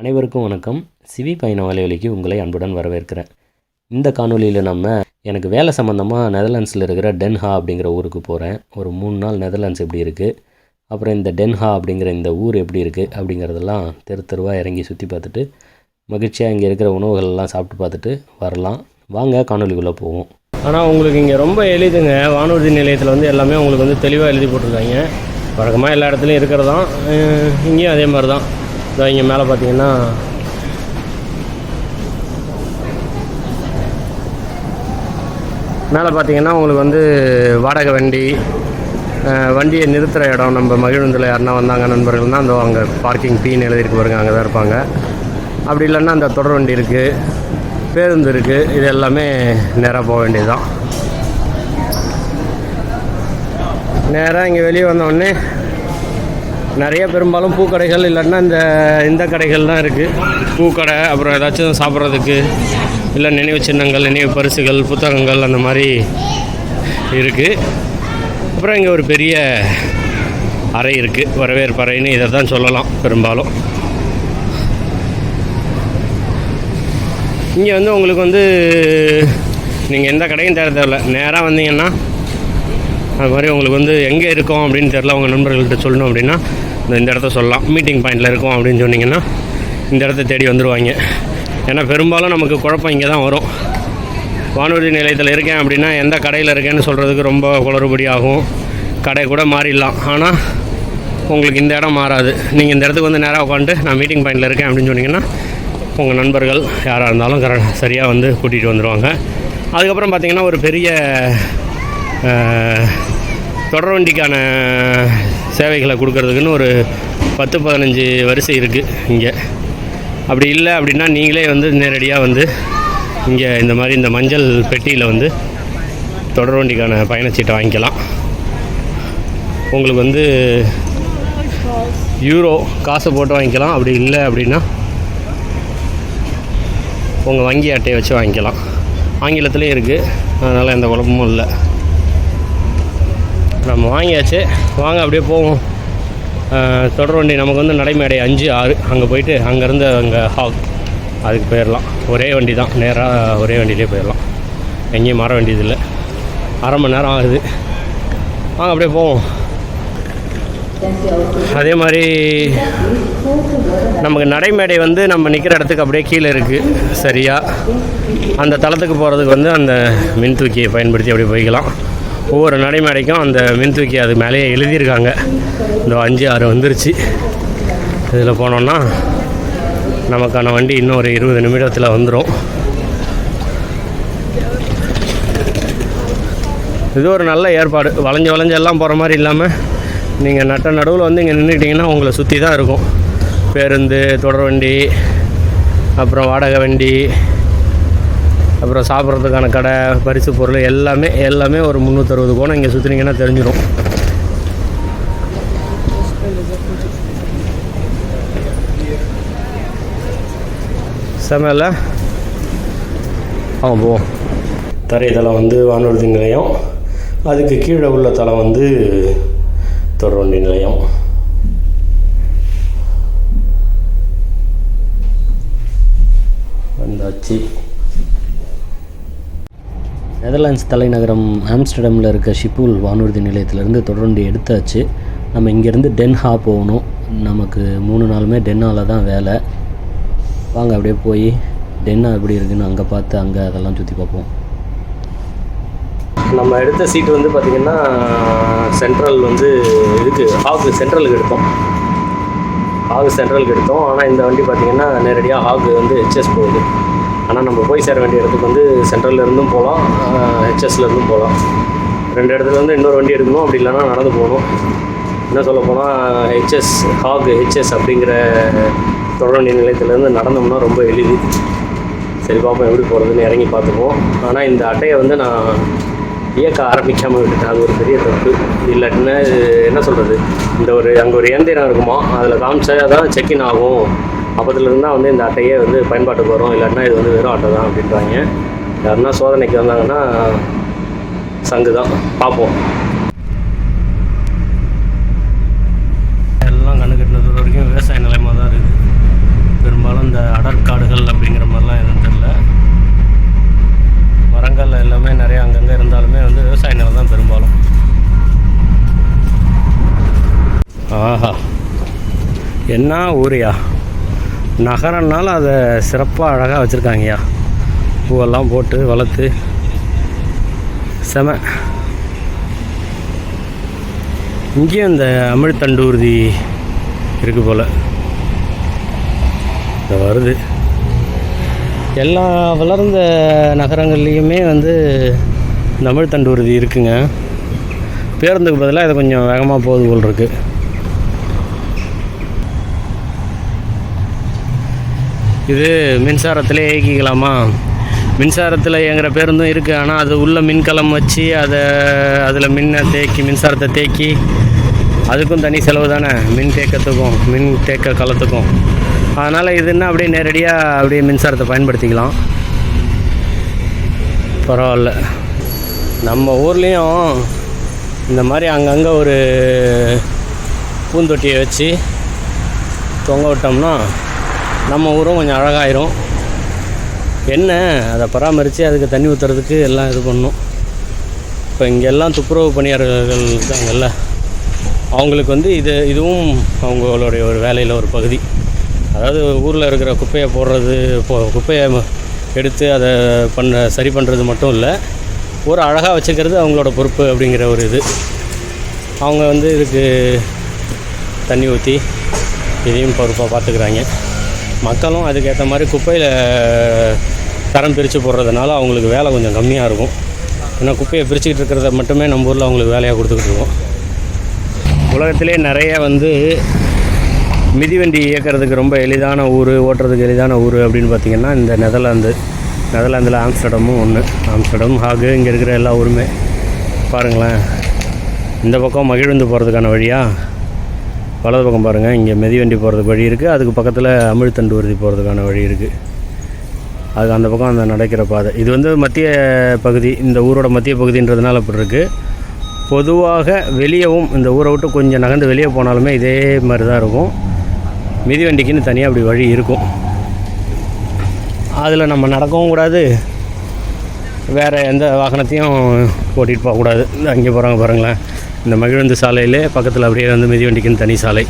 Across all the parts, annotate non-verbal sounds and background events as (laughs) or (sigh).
அனைவருக்கும் வணக்கம். சிவி பயண வலைவலிக்கு உங்களை அன்புடன் வரவேற்கிறேன். இந்த காணொலியில் நம்ம எனக்கு வேலை சம்மந்தமாக நெதர்லாண்ட்ஸில் இருக்கிற டென்ஹா அப்படிங்கிற ஊருக்கு போகிறேன் ஒரு மூணு நாள் நெதர்லாண்ட்ஸ் எப்படி இருக்குது அப்புறம் இந்த டென்ஹா அப்படிங்கிற இந்த ஊர் எப்படி இருக்குது அப்படிங்கிறதெல்லாம் தெரு தெருவாக இறங்கி சுற்றி பார்த்துட்டு மகிழ்ச்சியாக இங்கே இருக்கிற உணவுகள்லாம் சாப்பிட்டு பார்த்துட்டு வரலாம். வாங்க காணொலிக்குள்ளே போவோம். ஆனால் உங்களுக்கு இங்கே ரொம்ப எளிதுங்க. வானூர்தி நிலையத்தில் வந்து எல்லாமே உங்களுக்கு வந்து தெளிவாக எழுதி போட்டிருக்காங்க. வழக்கமாக எல்லா இடத்துலையும் இருக்கிறதான் இங்கேயும் அதே மாதிரி தான் இதோ இங்கே மேலே பார்த்தீங்கன்னா மேலே பார்த்தீங்கன்னா உங்களுக்கு வந்து வாடகை வண்டி வண்டியை நிறுத்துகிற இடம் நம்ம மகிழுந்தில் யாருன்னா வந்தாங்க நண்பர்கள்னா அந்த அங்கே பார்க்கிங் பீன் எழுதிருக்கு பாருங்க அங்கே தான் இருப்பாங்க. அப்படி இல்லைன்னா அந்த தொடர் வண்டி இருக்குது பேருந்து இருக்குது இது எல்லாமே நேராக போக வேண்டியது தான் நேராக இங்கே வெளியே வந்தோடனே நிறைய பெரும்பாலும் பூக்கடைகள் இல்லைன்னா இந்த இந்த கடைகள் தான் இருக்குது பூக்கடை அப்புறம் ஏதாச்சும் சாப்பிட்றதுக்கு இல்லை நினைவு சின்னங்கள் நினைவு பரிசுகள் புத்தகங்கள் அந்த மாதிரி இருக்குது அப்புறம் இங்கே ஒரு பெரிய அறை இருக்குது வரவேற்பு அறைன்னு இதை தான் சொல்லலாம் பெரும்பாலும். இங்கே வந்து உங்களுக்கு வந்து நீங்கள் எந்த கடையும் தேட தேவையில்ல. நேராக வந்தீங்கன்னா அது மாதிரி உங்களுக்கு வந்து எங்கே இருக்கோம் அப்படின்னு தெரில உங்கள் நண்பர்கள்ட்ட சொல்லணும் அப்படின்னா இந்த இந்த இடத்த சொல்லலாம். மீட்டிங் பாயிண்டில் இருக்கோம் அப்படின்னு சொன்னீங்கன்னா இந்த இடத்த தேடி வந்துடுவாங்க ஏன்னா பெரும்பாலும் நமக்கு குழப்பம் இங்கே தான் வரும். வானூர்தி நிலையத்தில் இருக்கேன் அப்படின்னா எந்த கடையில் இருக்கேன்னு சொல்கிறதுக்கு ரொம்ப குளறுபடி ஆகும். கடை கூட மாறிடலாம். ஆனால் உங்களுக்கு இந்த இடம் மாறாது. நீங்கள் இந்த இடத்துக்கு வந்து நேராக உட்காந்துட்டு நான் மீட்டிங் பாயிண்டில் இருக்கேன் அப்படின்னு சொன்னிங்கன்னா உங்கள் நண்பர்கள் யாராக இருந்தாலும் கர சரியாக வந்து கூட்டிகிட்டு வந்துடுவாங்க அதுக்கப்புறம் பார்த்திங்கன்னா ஒரு பெரிய தொடர் வண்டிக்கான சேவைகளை கொடுக்கறதுக்குன்னு ஒரு பத்து பதினஞ்சு வரிசை இருக்குது இங்கே. அப்படி இல்லை அப்படின்னா நீங்களே வந்து நேரடியாக வந்து இங்கே இந்த மாதிரி இந்த மஞ்சள் பெட்டியில் வந்து தொடர் வண்டிக்கான பயணச்சீட்டை வாங்கிக்கலாம். உங்களுக்கு வந்து யூரோ காசு போட்டு வாங்கிக்கலாம். அப்படி இல்லை அப்படின்னா உங்கள் வங்கி அட்டையை வச்சு வாங்கிக்கலாம். ஆங்கிலத்துலேயும் இருக்குது அதனால் எந்த குழப்பமும் இல்லை. நம்ம வாங்கியாச்சு. வாங்க அப்படியே போவோம். தொடர் வண்டி நமக்கு வந்து நடைமேடை அஞ்சு ஆறு. அங்கே போயிட்டு அங்கேருந்து அங்கே ஹாக் அதுக்கு போயிடலாம் ஒரே வண்டி தான். நேராக ஒரே வண்டியிலே போயிடலாம் எங்கேயும் மாற வேண்டியதில்லை. அரை மணி நேரம் ஆகுது. வாங்க அப்படியே போவோம். அதே மாதிரி நமக்கு நடைமேடை வந்து நம்ம நிற்கிற இடத்துக்கு அப்படியே கீழே இருக்குது சரியாக அந்த தளத்துக்கு போகிறதுக்கு வந்து அந்த மின் தூக்கியை பயன்படுத்தி அப்படியே போய்க்கலாம். ஒவ்வொரு நடைமேடைக்கும் அந்த மின் தூக்கி அது மேலேயே எழுதியிருக்காங்க. இந்த அஞ்சு ஆறு வந்துருச்சு. இதில் போனோன்னா நமக்கான வண்டி இன்னும் ஒரு இருபது நிமிடத்தில் வந்துடும் இது ஒரு நல்ல ஏற்பாடு. வளைஞ்சு வளைஞ்சு எல்லாம் போகிற மாதிரி இல்லாமல் நீங்கள் நட்ட நடுவில் வந்து இங்கே நின்றுக்கிட்டிங்கன்னா உங்களை சுற்றி தான் இருக்கும். பேருந்து தொடர் வண்டி அப்புறம் வாடகை வண்டி அப்புறம் சாப்பிட்றதுக்கான கடை பரிசு பொருள் எல்லாமே எல்லாமே ஒரு முந்நூற்றறுபது கோணம் இங்கே சுற்றினீங்கன்னா தெரிஞ்சிடும் செமையில் அவங்க போவோம் தரைத்தளம் வந்து வானூர்தி நிலையம். அதுக்கு கீழே உள்ள தளம் வந்து தொடர்வண்டி நிலையம். வந்தாச்சு. நெதர்லாண்ட்ஸ் தலைநகரம் ஆம்ஸ்டர்டமில் இருக்க ஷிப்பூல் வானூர்தி நிலையத்திலேருந்து தொடர்ந்து எடுத்தாச்சு. நம்ம இங்கேருந்து டென்ஹா போகணும். நமக்கு மூணு நாளுமே டென்னாவில் தான் வேலை. வாங்க அப்படியே போய் டென்னா எப்படி இருக்குன்னு அங்கே பார்த்து அங்கே அதெல்லாம் சுற்றி பார்ப்போம். நம்ம எடுத்த சீட்டு வந்து பார்த்திங்கன்னா சென்ட்ரல் வந்து இதுக்கு ஹாக்கு சென்ட்ரலுக்கு எடுத்தோம். ஹாகு சென்ட்ரலுக்கு எடுத்தோம். ஆனால் இந்த வண்டி பார்த்திங்கன்னா நேரடியாக ஹாகு வந்து ஹெச்எஸ் போகுது. ஆனால் நம்ம போய் சேர வேண்டிய இடத்துக்கு வந்து சென்ட்ரல்லேருந்தும் போகலாம் ஹெச்எஸ்லேருந்தும் போகலாம் ரெண்டு இடத்துல இருந்து இன்னொரு வண்டி எடுக்கணும். அப்படி இல்லைன்னா நடந்து போகணும். என்ன சொல்ல போனால் ஹெச்எஸ் ஹாக் ஹெச்எஸ் அப்படிங்கிற தொடர்வண்டி நிலையத்திலேருந்து நடந்தோம்னா ரொம்ப எளிது. சரி பார்ப்போம் எப்படி போகிறதுன்னு இறங்கி பார்த்துப்போம் ஆனால் இந்த அட்டையை வந்து நான் இயக்க ஆரம்பிக்காமல் விட்டுட்டேன். அது ஒரு பெரிய தப்பு. இல்லாட்டினா என்ன சொல்கிறது இந்த ஒரு அங்கே ஒரு இயந்திரம் இருக்குமா? அதில் காமிச்சா தான் செக்இன் ஆகும். அப்போதுலேருந்து தான் வந்து இந்த அட்டையே வந்து பயன்பாட்டுக்கு வரும். இல்லைன்னா இது வந்து வெறும் அட்டை தான் அப்படின்றாங்க. யாருன்னா சோதனைக்கு வந்தாங்கன்னா சங்கு தான் பார்ப்போம் எல்லாம் கண்ணு கட்டினது வரைக்கும் விவசாய நிலையமாக தான் இருக்குது. பெரும்பாலும் இந்த அடற்காடுகள் அப்படிங்கிற மாதிரிலாம் எதுவும் தெரில மரங்கள் எல்லாமே நிறைய அங்கங்கே இருந்தாலுமே வந்து விவசாய நிலம் தான் பெரும்பாலும். ஆஹா. என்ன ஊரியா நகரம்னால அதை சிறப்பாக அழகாக வச்சுருக்காங்கய்யா. பூவெல்லாம் போட்டு வளர்த்து. செம. இங்கேயும் இந்த அமிழ்தண்டூர்தி இருக்குது போல். இது வருது. எல்லா வளர்ந்த நகரங்கள்லேயுமே வந்து இந்த அமிழ் இருக்குங்க. பேருந்துக்கு பதிலாக இதை கொஞ்சம் வேகமாக போகுது போல் இருக்குது இது மின்சாரத்திலே இயக்கிக்கலாமா? மின்சாரத்தில் இயங்குகிற பேருந்தும் இருக்குது ஆனால் அது உள்ள மின்கலம் வச்சு அதை அதில் மின்னை தேக்கி மின்சாரத்தை தேக்கி அதுக்கும் தனி செலவு தானே மின் தேக்கத்துக்கும் மின் தேக்க கலத்துக்கும் அதனால் இதுன்னா அப்படியே நேரடியாக அப்படியே மின்சாரத்தை பயன்படுத்திக்கலாம். பரவாயில்ல. நம்ம ஊர்லேயும் இந்த மாதிரி அங்கங்கே ஒரு பூந்தொட்டியை வச்சு தொங்க விட்டோம்னா நம்ம ஊரும் கொஞ்சம் அழகாயிரும். என்ன? அதை பராமரித்து அதுக்கு தண்ணி ஊற்றுறதுக்கு எல்லாம் இது பண்ணும். இப்போ இங்கெல்லாம் துப்புரவு பணியாளர்கள் இருக்காங்கல்ல அவங்களுக்கு வந்து இது இதுவும் அவங்களுடைய ஒரு வேலையில் ஒரு பகுதி. அதாவது ஊரில் இருக்கிற குப்பையை போடுறது இப்போ குப்பையை எடுத்து அதை பண்ண சரி பண்ணுறது மட்டும் இல்லை ஒரு அழகாக வச்சுக்கிறது அவங்களோட பொறுப்பு அப்படிங்கிற ஒரு இது. அவங்க வந்து இதுக்கு தண்ணி ஊற்றி இதையும் பொறுப்பாக பார்த்துக்கிறாங்க மக்களும் அதுக்கேற்ற மாதிரி குப்பையில் தரம் பிரித்து போடுறதுனால அவங்களுக்கு வேலை கொஞ்சம் கம்மியாக இருக்கும். ஏன்னா குப்பையை பிரிச்சுக்கிட்டு இருக்கிறத மட்டுமே நம்ம ஊரில் அவங்களுக்கு வேலையாக கொடுத்துக்கிட்டு இருக்கோம். உலகத்திலே நிறைய வந்து மிதிவண்டி இயக்கிறதுக்கு ரொம்ப எளிதான ஊர் ஓட்டுறதுக்கு எளிதான ஊர் அப்படின்னு பார்த்திங்கன்னா இந்த நெதர்லாந்து நெதர்லாந்தில் ஆம்ஸ்டர்டமும் ஒன்று ஆம்ஸ்டர்டம் ஹாகு இங்கே இருக்கிற எல்லா ஊருமே. பாருங்களேன். இந்த பக்கம் மகிழ்ந்து போகிறதுக்கான வழியாக வலது பக்கம் பாருங்கள் இங்கே மெதிவண்டி போகிறதுக்கு வழி இருக்குது அதுக்கு பக்கத்தில் அமிழ்தண்டு உறுதி போகிறதுக்கான வழி இருக்குது அது அந்த பக்கம் அந்த நடக்கிற பாதை. இது வந்து மத்திய பகுதி இந்த ஊரோட மத்திய பகுதின்றதுனால அப்படி இருக்குது பொதுவாக வெளியவும் இந்த ஊரை விட்டு கொஞ்சம் நகர்ந்து வெளியே போனாலுமே இதே மாதிரி தான் இருக்கும் மிதிவண்டிக்குன்னு தனியாக அப்படி வழி இருக்கும். அதில் நம்ம நடக்கவும் கூடாது. வேறு எந்த வாகனத்தையும் ஓட்டிகிட்டு போகக்கூடாது. இந்த அங்கே போகிறாங்க பாருங்களேன். இந்த மகிழ்ந்து சாலையிலே பக்கத்தில் அப்படியே வந்து மிதிவண்டிக்குன்னு தனி சாலை.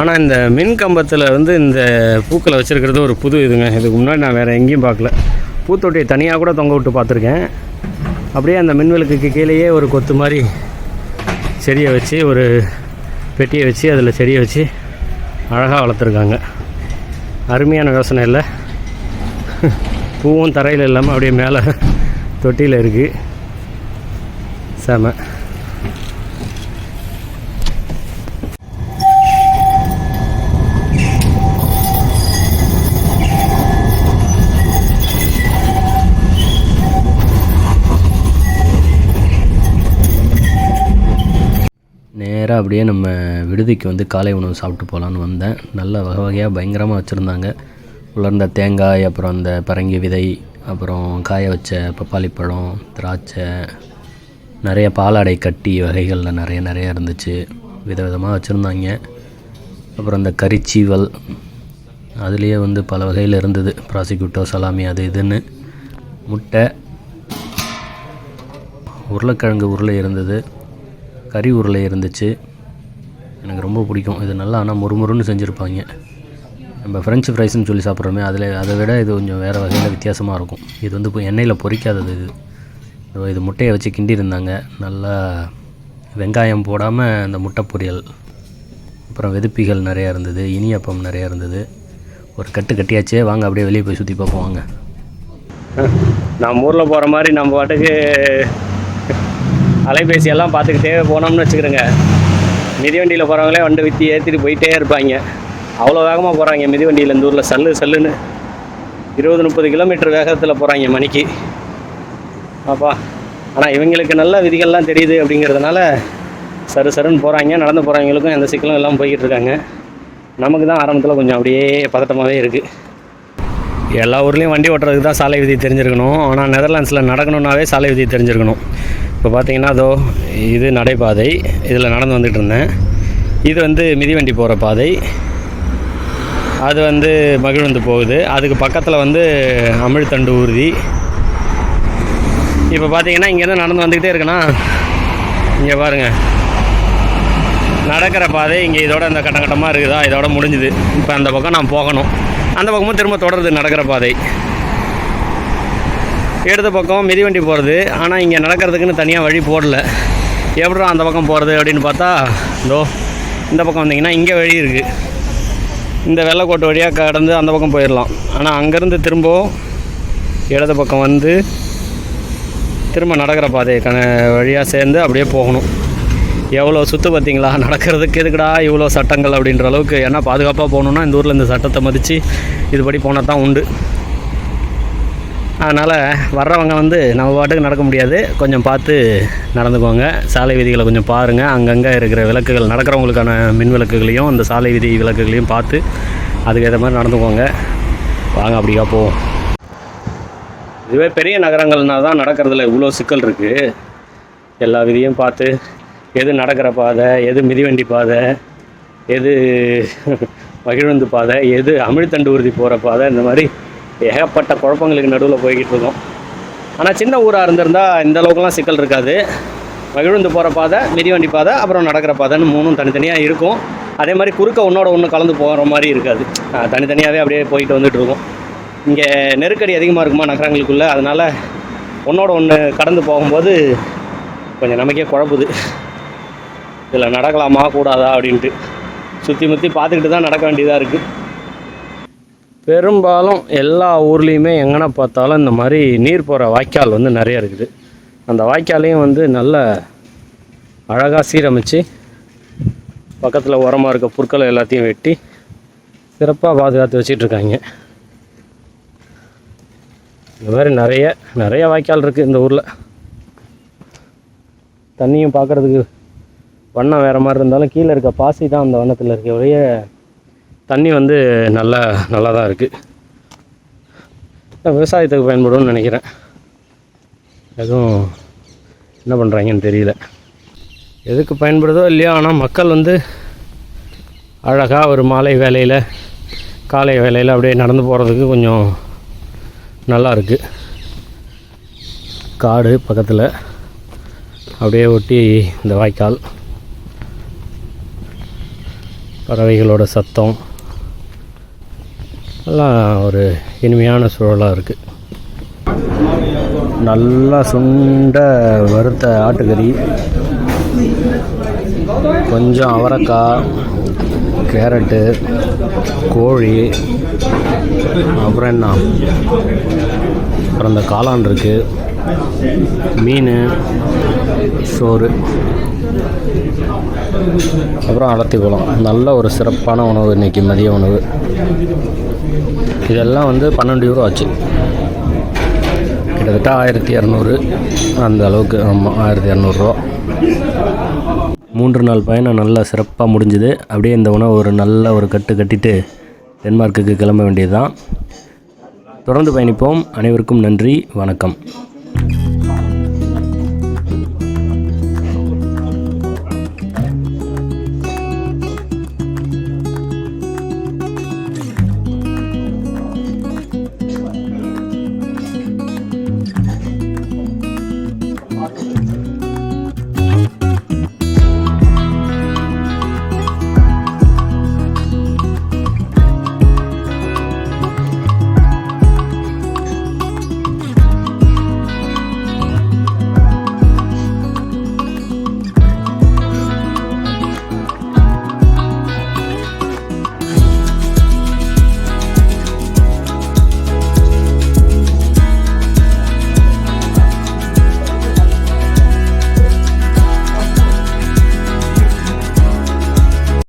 ஆனால் இந்த மின் கம்பத்தில் வந்து இந்த பூக்களை வச்சுருக்கிறது ஒரு புது இதுங்க. இதுக்கு முன்னாடி நான் வேறு எங்கேயும் பார்க்கல. பூத்தொட்டியை தனியாக கூட தொங்க விட்டு பார்த்துருக்கேன். அப்படியே அந்த மின்விளக்குக்கு கீழேயே ஒரு கொத்து மாதிரி செடியை வச்சு ஒரு பெட்டியை வச்சு அதில் செடியை வச்சு அழகாக வளர்த்துருக்காங்க. அருமையான யோசனை இல்லை. (laughs) பூவும் தரையில் இல்லாமல் அப்படியே மேலே தொட்டியில் இருக்குது செம. நேராக அப்படியே நம்ம விடுதிக்கு வந்து காலை உணவு சாப்பிட்டு போகலான்னு வந்தேன். நல்ல வகை வகையாக பயங்கரமாக வச்சுருந்தாங்க. உலர்ந்த தேங்காய் அப்புறம் அந்த பரங்கி விதை அப்புறம் காய வச்ச பப்பாளி பழம் திராட்சை நிறைய பாலாடை கட்டி வகைகளில் நிறைய நிறைய இருந்துச்சு. விதவிதமாக வச்சுருந்தாங்க. அப்புறம் இந்த கறிச்சீவல் அதுலேயே வந்து பல வகையில் இருந்தது. ப்ராசிக்யூட்டோ சலாமி அது இதுன்னு. முட்டை உருளைக்கிழங்கு உருளை இருந்தது. கறி உருளை இருந்துச்சு. எனக்கு ரொம்ப பிடிக்கும். இது நல்லா ஆனால் முறுமுறுன்னு செஞ்சுருப்பாங்க. நம்ம ஃப்ரெஞ்சு ஃப்ரைஸ்னு சொல்லி சாப்பிட்றோமே அதில் அதை விட இது கொஞ்சம் வேறு வகையில் வித்தியாசமாக இருக்கும். இது வந்து இப்போ எண்ணெயில் பொரிக்காதது இது. இது முட்டையை வச்சு கிண்டி இருந்தாங்க நல்லா வெங்காயம் போடாமல் அந்த முட்டை பொரியல். அப்புறம் வெதுப்பிகள் நிறையா இருந்தது இனியப்பம் நிறையா இருந்தது. ஒரு கட்டு கட்டியாச்சே வாங்க அப்படியே வெளியே போய் சுற்றி பார்ப்போம் வாங்க. நம்ம ஊரில் போகிற மாதிரி நம்ம பாட்டுக்கு அலைபேசியெல்லாம் பார்த்துக்கிட்டே போனோம்னு வச்சுக்கிறோங்க. மிதிவண்டியில் போகிறவங்களே வண்டி வித்தி ஏற்றிட்டு போயிட்டே இருப்பாங்க. அவ்வளோ வேகமாக போகிறாங்க மிதிவண்டியில் இந்த ஊரில் சல்லு சல்லுன்னு. இருபது முப்பது கிலோமீட்டர் வேகத்தில் போகிறாங்க மணிக்கு. அப்பா ஆனால் இவங்களுக்கு நல்ல விதிகள்லாம் தெரியுது அப்படிங்கிறதுனால சரு சருன்னு போகிறாங்க நடந்து போகிறவங்களுக்கும் எந்த சிக்கலும் எல்லாம் போய்கிட்டு இருக்காங்க. நமக்கு தான் ஆரம்பத்தில் கொஞ்சம் அப்படியே பதட்டமாகவே இருக்குது எல்லா ஊர்லேயும் வண்டி ஓட்டுறதுக்கு தான் சாலை விதி தெரிஞ்சிருக்கணும். ஆனால் நெதர்லாண்ட்ஸில் நடக்கணுன்னாவே சாலை விதி தெரிஞ்சிருக்கணும். இப்போ பார்த்தீங்கன்னா அதோ இது நடைபாதை. இதில் நடந்து வந்துட்டு இருந்தேன். இது வந்து மிதிவண்டி போகிற பாதை. அது வந்து மகிழ்ந்து போகுது. அதுக்கு பக்கத்தில் வந்து அமிழ்தண்டு ஊர்தி. இப்போ பார்த்தீங்கன்னா இங்கேருந்து நடந்து வந்துக்கிட்டே இருக்கேனா இங்கே பாருங்கள் நடக்கிற பாதை இங்கே இதோட இந்த கட்ட கட்டமாக இருக்குதா? இதோட முடிஞ்சுது. இப்போ அந்த பக்கம் நான் போகணும். அந்த பக்கமும் திரும்ப தொடருது நடக்கிற பாதை. இடது பக்கம் மிதிவண்டி போகிறது ஆனால் இங்கே நடக்கிறதுக்குன்னு தனியாக வழி போடல. எப்படா அந்த பக்கம் போகிறது அப்படின்னு பார்த்தா இதோ இந்த பக்கம் வந்தீங்கன்னா இங்கே வழி இருக்குது இந்த வெள்ளைக்கோட்டு வழியாக கடந்து அந்த பக்கம் போயிடலாம். ஆனால் அங்கேருந்து திரும்பவும் இடது பக்கம் வந்து திரும்ப நடக்கிற பாதைக்கான வழியாக சேர்ந்து அப்படியே போகணும். எவ்வளோ சுற்று பார்த்தீங்களா? நடக்கிறதுக்கு எதுக்குடா இவ்வளோ சட்டங்கள் அப்படின்ற அளவுக்கு ஏன்னா பாதுகாப்பாக போகணுன்னா இந்த ஊரில் இந்த சட்டத்தை மதித்து இதுபடி போனால் தான் உண்டு. அதனால் வர்றவங்க வந்து நம்ம பாட்டுக்கு நடக்க முடியாது. கொஞ்சம் பார்த்து நடந்துக்கோங்க. சாலை விதிகளை கொஞ்சம் பாருங்கள் அங்கங்கே இருக்கிற விளக்குகள் நடக்கிறவங்களுக்கான மின் விளக்குகளையும் அந்த சாலை விதி விளக்குகளையும் பார்த்து அதுக்கேற்ற மாதிரி நடந்துக்கோங்க. வாங்க அப்படியா போவோம். இதுவே பெரிய நகரங்கள்னா தான் நடக்கிறதுல இவ்வளோ சிக்கல் இருக்குது எல்லா விதியும் பார்த்து எது நடக்கிற பாதை எது மிதிவண்டி பாதை எது (laughs) மகிழுந்து பாதை எது அமிழ்தண்டு ஊர்தி போகிற பாதை இந்த மாதிரி ஏகப்பட்ட குழப்பங்களுக்கு நடுவில் போய்கிட்டு இருக்கோம். ஆனால் சின்ன ஊராக இருந்திருந்தால் இந்த அளவுக்குலாம் சிக்கல் இருக்காது. மகிழுந்து போகிற பாதை மிதிவண்டி பாதை அப்புறம் நடக்கிற பாதைன்னு மூணும் தனித்தனியாக இருக்கும். அதே மாதிரி குறுக்க ஒன்றோட ஒன்று கலந்து போகிற மாதிரி இருக்காது. தனித்தனியாகவே அப்படியே போயிட்டு வந்துட்டு இருக்கும். இங்கே நெருக்கடி அதிகமாக இருக்குமா நகரங்களுக்குள்ளே? அதனால் ஒன்றோட ஒன்று கடந்து போகும்போது கொஞ்சம் நமக்கே குழப்புது. இதில் நடக்கலாமா கூடாதா அப்படின்ட்டு. சுற்றி முற்றி பார்த்துக்கிட்டு தான் நடக்க வேண்டியதாக இருக்குது பெரும்பாலும் எல்லா ஊர்லேயுமே எங்கன்னா பார்த்தாலும் இந்த மாதிரி நீர் போகிற வாய்க்கால் வந்து நிறைய இருக்குது. அந்த வாய்க்காலையும் வந்து நல்ல அழகாக சீரமைச்சு பக்கத்தில் உரமாக இருக்க புற்களை எல்லாத்தையும் வெட்டி சிறப்பாக பாதுகாத்து வச்சிட்ருக்காங்க. இந்த மாதிரி நிறைய நிறைய வாய்க்கால் இருக்குது இந்த ஊரில். தண்ணியும் பார்க்குறதுக்கு வண்ணம் வேறு மாதிரி இருந்தாலும் கீழே இருக்க பாசி தான் அந்த வண்ணத்தில் இருக்க. ஒழிய தண்ணி வந்து நல்லா நல்லா தான் இருக்குது விவசாயத்துக்கு பயன்படும்னு நினைக்கிறேன். எதுவும் என்ன பண்ணுறாங்கன்னு தெரியல. எதுக்கு பயன்படுதோ இல்லையோ ஆனால் மக்கள் வந்து அழகாக ஒரு மாலை வேலையில் காலை வேலையில் அப்படியே நடந்து போகிறதுக்கு கொஞ்சம் நல்லா இருக்குது காடு பக்கத்தில் அப்படியே ஒட்டி இந்த வாய்க்கால். பறவைகளோட சத்தம். எல்லாம் ஒரு இனிமையான சூழலாக இருக்குது நல்லா சுண்ட வறுத்த ஆட்டுக்கறி கொஞ்சம் அவரைக்காய் கேரட்டு கோழி அப்புறம் என்ன? அப்புறம் இந்த காளான் இருக்குது மீன் சோறு. அப்புறம் அடத்தி நல்ல ஒரு சிறப்பான உணவு இன்றைக்கி மதிய உணவு. இதெல்லாம் வந்து பன்னெண்டு யூரோ ஆச்சு. கிட்டத்தட்ட ஆயிரத்தி இரநூறு அந்த அளவுக்கு. ஆமாம் ஆயிரத்தி இரநூறுவா மூன்று நாள் பயணம் நல்லா சிறப்பாக முடிஞ்சுது. அப்படியே இந்த உணவு ஒரு நல்ல ஒரு கட்டு கட்டிட்டு டென்மார்க்குக்கு கிளம்ப வேண்டியது தான் தொடர்ந்து பயணிப்போம். அனைவருக்கும் நன்றி. வணக்கம்.